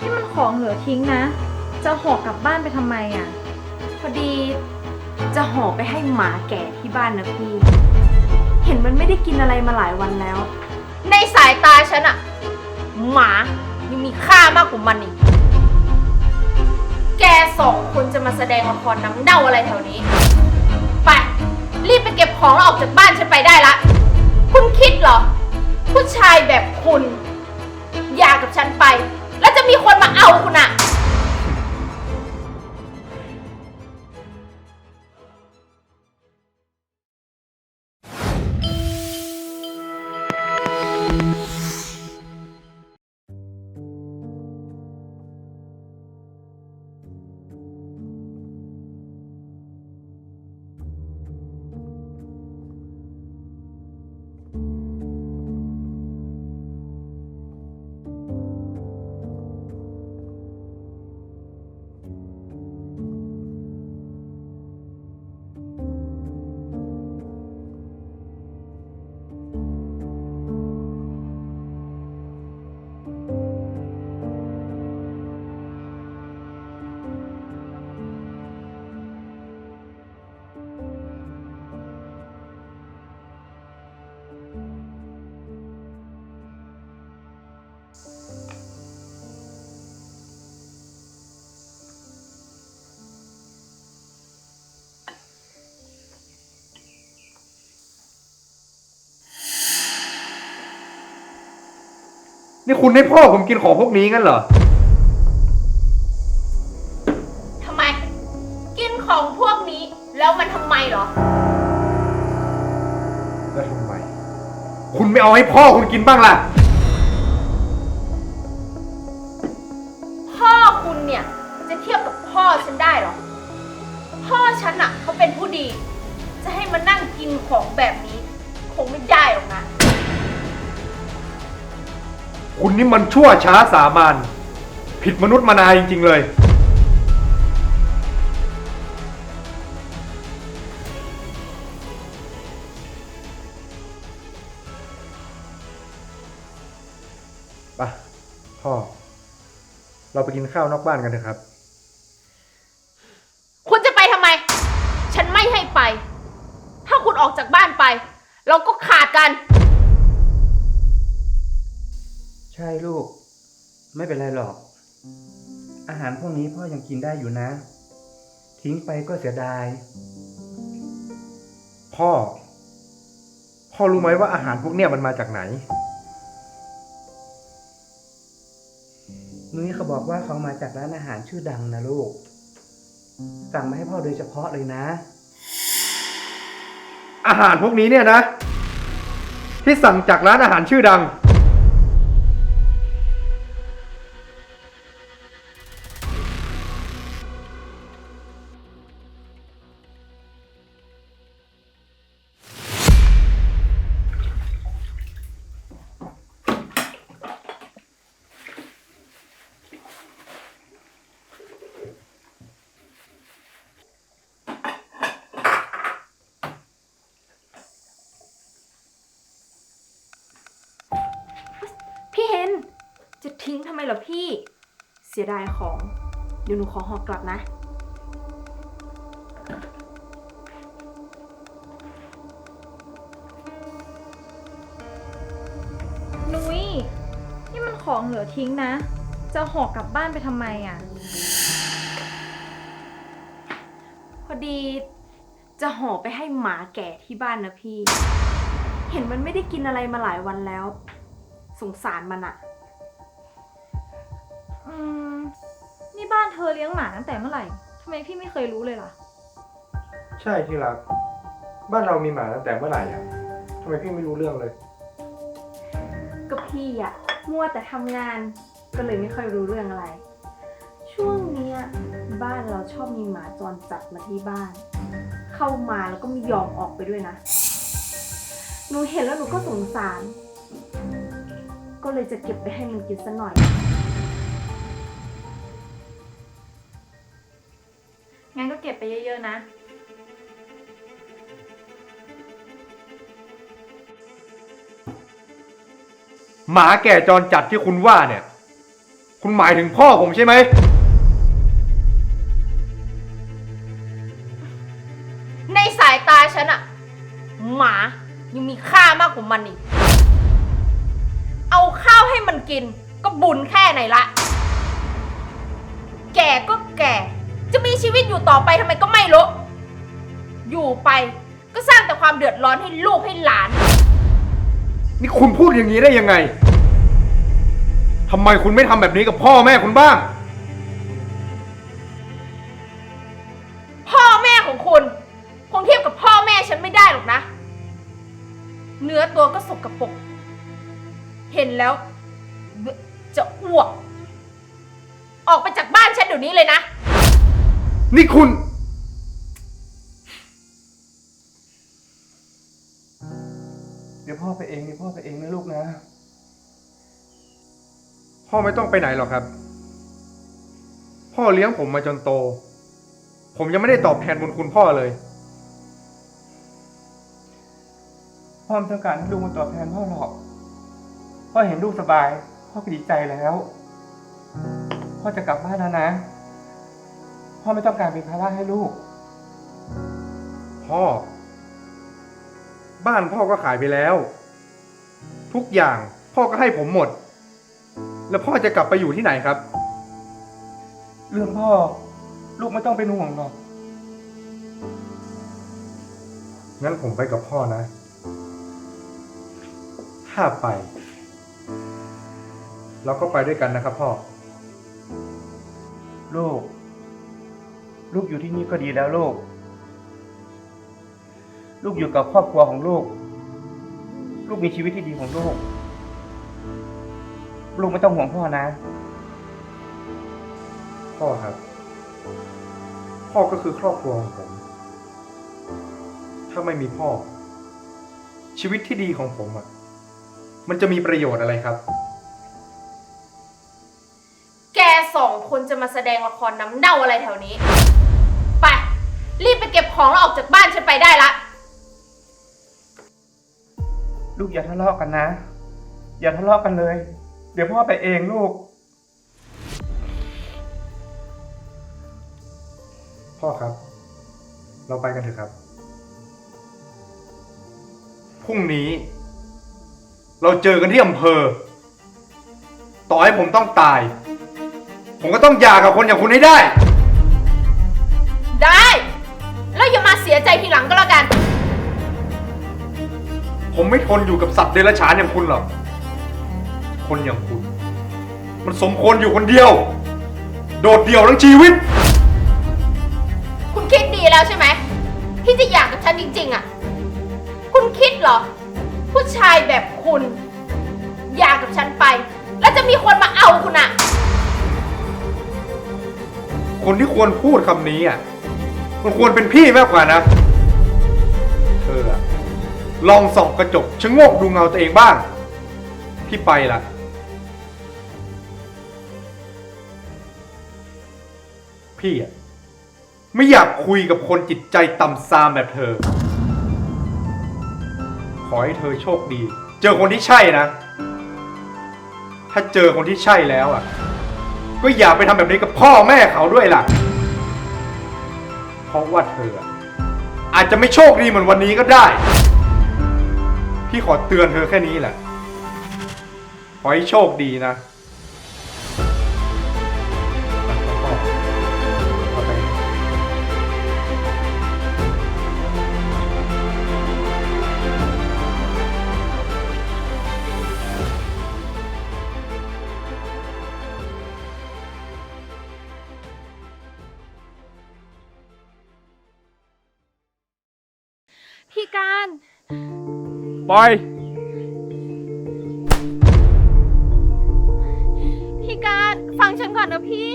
นี่มันของเหลือทิ้งนะ จะห่อกลับบ้านไปทำไมอะ พอดีจะห่อไปให้หมาแก่ที่บ้านนะพี่ เห็นมันไม่ได้กินอะไรมาหลายวันแล้ว ในสายตาฉันอะหมายังมีค่ามากกว่ามันอีก แกสองคนจะมาแสดงละครน้ำเน่าอะไรแถวนี้ ไป รีบไปเก็บของแล้วออกจากบ้านฉันไปได้ละ คุณคิดเหรอ ผู้ชายแบบคุณ อยากกับฉันไป มีคนมาเอาคุณอะ นี่คุณให้พ่อผมกินของพวกนี้งั้นเหรอ ทำไม กินของพวกนี้ แล้วมันทำไมเหรอ แล้วทำไม คุณไม่เอาให้พ่อคุณกินบ้างล่ะ พ่อคุณเนี่ย จะเทียบกับพ่อฉันได้เหรอ พ่อฉันอะเขาเป็นผู้ดี จะให้มานั่งกินของแบบนี้ คุณนี่มันชั่วช้าสามานผิดมนุษย์มนาจริง ๆ เลยไปพ่อ เราไปกินข้าวนอกบ้านกันเถอะครับ คุณจะไปทำไม ฉันไม่ให้ไป ถ้าคุณออกจากบ้านไป เราก็ขาดกัน ใช่ลูก ไม่เป็นไรหรอก อาหารพวกนี้พ่อยังกินได้อยู่นะ ทิ้งไปก็เสียดาย พ่อ พ่อรู้ไหมว่าอาหารพวกเนี้ยมันมาจากไหน นุ้ยเขาบอกว่าเขามาจากร้านอาหารชื่อดังนะลูก สั่งมาให้พ่อโดยเฉพาะเลยนะ อาหารพวกนี้เนี่ยนะ ที่สั่งจากร้านอาหารชื่อดัง ทิ้งทำไมเหรอพี่ เสียดายของ เดี๋ยวหนูขอหอกกลับนะ นุ้ยนี่มันของเหลือทิ้งนะ จะห่อกลับบ้านไปทำไมอะ พอดีจะห่อไปให้หมาแก่ที่บ้านนะพี่ เห็นมันไม่ได้กินอะไรมาหลายวันแล้ว สงสารมันอะ อืม นี่บ้านเธอเลี้ยงหมาตั้งแต่เมื่อไหร่ทำไมพี่ไม่เคยรู้เลยล่ะ ใช่ที่รัก บ้านเรามีหมาตั้งแต่เมื่อไหร่อะทำไมพี่ไม่รู้เรื่องเลย ก็พี่อะมัวแต่ทำงาน ก็เลยไม่ค่อยรู้เรื่องอะไร ช่วงเนี้ยบ้านเราชอบมีหมาจรจัดมาที่บ้าน เข้ามาแล้วก็ไม่ยอมออกไปด้วยนะ หนูเห็นแล้วหนูก็สงสาร ก็เลยจะเก็บไปให้มันกินซะหน่อย งั้นก็เก็บไปเยอะๆนะ หมาแก่จรจัดที่คุณว่าเนี่ยคุณคุณหมายถึงพ่อผมใช่ไหม ในสายตาฉันอะหมายังมีค่ามากกว่ามันอีก เอาข้าวให้มันกิน ก็บุญแค่ไหนละ แก่ก็แก่ จะมีชีวิตอยู่ต่อไปทำไมก็ไม่รู้ อยู่ไปก็สร้างแต่ความเดือดร้อนให้ลูกให้หลาน นี่คุณพูดอย่างนี้ได้ยังไง ทำไมคุณไม่ทำแบบนี้กับพ่อแม่คุณบ้าง นี่คุณ เดี๋ยวพ่อไปเองเดี๋ยวพ่อไปเองนะลูกนะ พ่อไม่ต้องไปไหนหรอกครับ พ่อเลี้ยงผมมาจนโต ผมยังไม่ได้ตอบแทนบุญคุณพ่อเลย พ่อไม่ต้องการให้ลูกมาตอบแทนพ่อหรอก พ่อเห็นลูกสบาย พ่อก็ดีใจแล้ว พ่อจะกลับบ้านแล้วนะ พ่อไม่ต้องการเป็นภาระให้ลูก พ่อ บ้านพ่อก็ขายไปแล้ว ทุกอย่างพ่อก็ให้ผมหมด แล้วพ่อจะกลับไปอยู่ที่ไหนครับ เรื่องพ่อ ลูกไม่ต้องเป็นห่วงหรอก งั้นผมไปกับพ่อนะ ถ้าไปเราก็ไปด้วยกันนะครับพ่อ ลูก ลูกอยู่ที่นี่ก็ดีแล้วลูก ลูกอยู่กับครอบครัวของลูก ลูกมีชีวิตที่ดีของลูก ลูกไม่ต้องห่วงพ่อนะ พ่อครับ พ่อก็คือครอบครัวของผม ถ้าไม่มีพ่อ ชีวิตที่ดีของผมอะ มันจะมีประโยชน์อะไรครับ แกสองคนจะมาแสดงละครน้ำเน่าอะไรแถวนี้ ก็บของแล้วออกจากบ้านฉันไปได้ละ ลูกอย่าทะเลาะกันนะ อย่าทะเลาะกันเลย เดี๋ยวพ่อไปเองลูก พ่อครับ เราไปกันเถอะครับ พรุ่งนี้ เราเจอกันที่อำเภอ ต่อให้ผมต้องตาย ผมก็ต้องหย่ากับคนอย่างคุณให้ได้ ได้ แล้วอย่ามาเสียใจทีหลังก็แล้วกัน ผมไม่ทนอยู่กับสัตว์เดรัจฉานอย่างคุณหรอก คนอย่างคุณ มันสมควรอยู่คนเดียว โดดเดี่ยวทั้งชีวิต คุณคิดดีแล้วใช่ไหมที่จะอยากกับฉันจริง ๆอะคุณคิดเหรอ ผู้ชายแบบคุณอยากกับฉันไป แล้วจะมีคนมาเอาคุณอะคนที่ควรพูดคำนี้อะ มันควรเป็นพี่มากกว่านะ เธออะลองส่องกระจกชะโงกดูเงาตัวเองบ้าง พี่ไปละพี่อะไม่อยากคุยกับคนจิตใจต่ำซามแบบเธอ ขอให้เธอโชคดี เจอคนที่ใช่นะ ถ้าเจอคนที่ใช่แล้วอะ ก็อย่าไปทำแบบนี้กับพ่อแม่เขาด้วยล่ะ ราะว่าเธออะอาจจะไม่โชคดีเหมือนวันนี้ก็ได้ พี่ขอเตือนเธอแค่นี้แหละ ขอให้โชคดีนะ การ ปล่อย พี่การฟังฉันก่อนนะพี่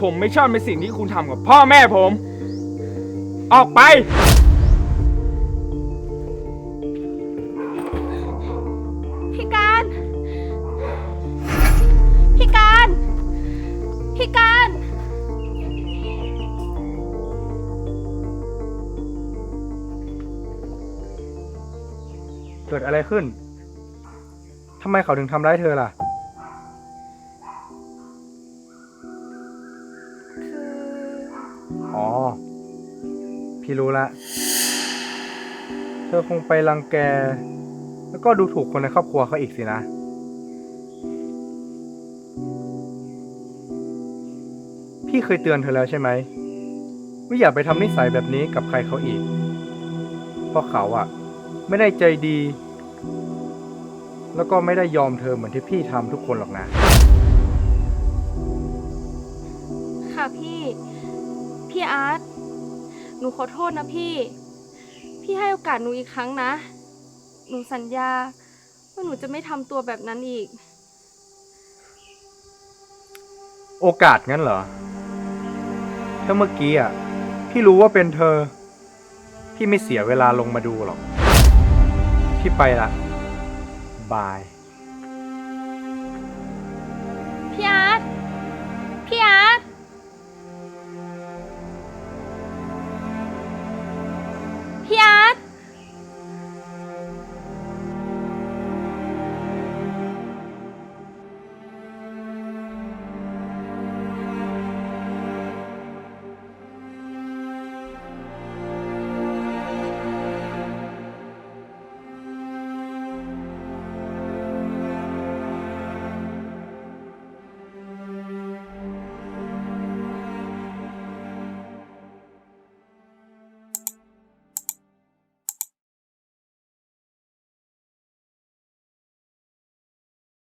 ผมไม่ชอบในสิ่งที่คุณทำกับพ่อแม่ผม ออกไป เกิดอะไรขึ้นทำไมเขาถึงทำร้ายเธอล่ะ อ๋อ พี่รู้ละ เธอคงไปรังแก แล้วก็ดูถูกคนในครอบครัวเขาอีกสินะ พี่เคยเตือนเธอแล้วใช่ไหมว่าอย่าไปทำนิสัยแบบนี้กับใครเขาอีก เพราะเขาอะ ไม่ได้ใจดี แล้วก็ไม่ได้ยอมเธอเหมือนที่พี่ทำทุกคนหรอกนะ ค่ะพี่ พี่อาร์ต หนูขอโทษนะพี่ พี่ให้โอกาสหนูอีกครั้งนะ หนูสัญญา ว่าหนูจะไม่ทำตัวแบบนั้นอีก โอกาสงั้นเหรอ ถ้าเมื่อกี้อะ พี่รู้ว่าเป็นเธอ พี่ไม่เสียเวลาลงมาดูหรอก พี่ไปละบาย